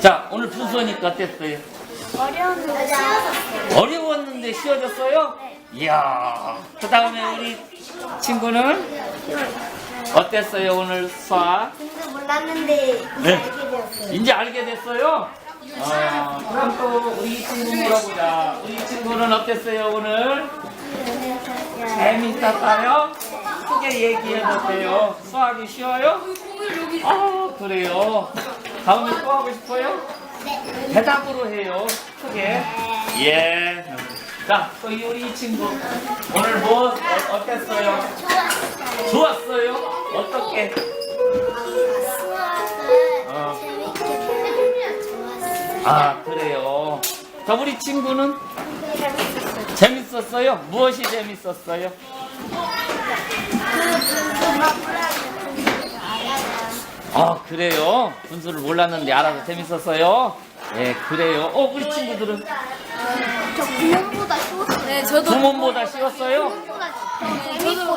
자, 오늘 분수하니까 어땠어요? 어려운데 쉬워졌어요. 어려웠는데 쉬워졌어요? 이야. 그 다음에 우리 친구는 어땠어요, 오늘 수학? 근데 몰랐는데 이제 네. 알게 되었어요. 이제 알게 됐어요? 아, 그럼 또 우리 친구 물어보자. 우리 친구는 어땠어요, 오늘? 재밌었어요? 크게 얘기해보세요. 수학이 쉬워요? 아, 그래요. 다음에 또 하고 싶어요? 대답으로 해요. 크게. 예. 자, 또 이 우리 친구. 오늘 뭐, 어, 어땠어요? 좋았어요. 좋았어요? 어떻게? 어. 재밌게 좋았어요. 아, 그래요. 자, 우리 친구는 재밌었어요. 재밌었어요? 무엇이 재밌었어요? 아, 그래요? 분수를 몰랐는데 알아서 재밌었어요? 예, 그래요. 어, 우리 친구들은 저 구몬보다 쉬웠어요. 네, 저도 구몬보다 쉬웠어요? 구몬보다 더 재밌고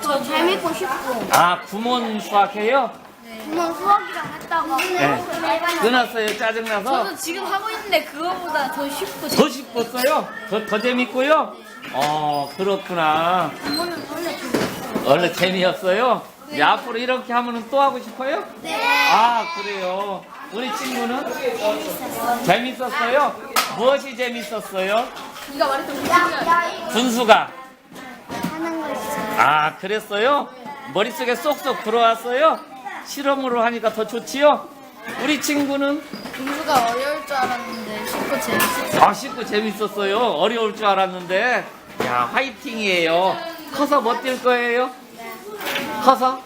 더 재밌고 싶고 아, 구몬 수학해요? 구몬 수학이랑 했다가 네. 끊었어요, 짜증나서? 저도 지금 하고 있는데 그거보다 더 쉽고 더 싶었어요? 더, 더 재밌고요? 어, 그렇구나. 구몬은 원래 재밌어요. 원래 재미였어요? 이제 앞으로 이렇게 하면 또 하고 싶어요? 네. 아, 그래요. 우리 친구는 재밌었어요? 무엇이 재밌었어요? 네가 말했던 그 야, 이거 분수가. 하는 거 있어요. 아, 그랬어요? 머릿속에 쏙쏙 들어왔어요? 실험으로 하니까 더 좋지요? 우리 친구는 분수가 어려울 줄 알았는데 쉽고 재밌었어요. 아, 쉽고 재밌었어요. 어려울 줄 알았는데. 야, 화이팅이에요. 커서 뭐 뛸 거예요? 커서?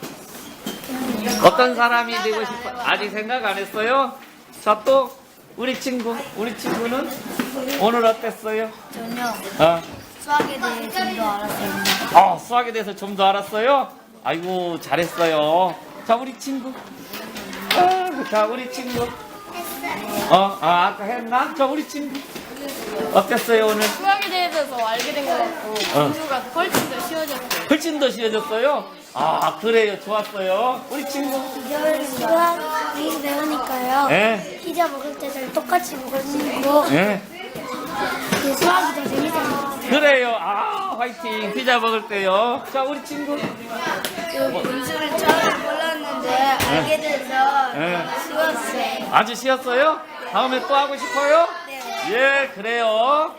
어떤 사람이 되고 싶어? 아직 생각 안 했어요? 자, 또, 우리 친구. 우리 친구는 오늘 어땠어요? 전혀 어, 수학에 대해 좀 더 알았어요. 어, 수학에 대해서 좀 더 알았어요? 아이고, 잘했어요. 자, 우리 친구. 아, 자, 우리 친구. 어, 아, 아까 했나? 자, 우리 친구. 어땠어요, 오늘? 수학에 대해서 더 알게 된 것 같고 어. 분수가 훨씬 더 쉬워졌어요. 훨씬 더 쉬워졌어요? 아, 그래요. 좋았어요. 우리 친구. 수학이 배우니까요. 예, 피자 먹을 때도 똑같이 먹을 수 있고 예. 그 수학이 더 재밌어요. 그래요. 아, 화이팅. 피자 먹을 때요. 자, 우리 친구. 그 분수를 처음에 몰랐는데 알게 돼서 예. 쉬웠어요. 아주 쉬웠어요? 다음에 또 하고 싶어요? 예, 그래요.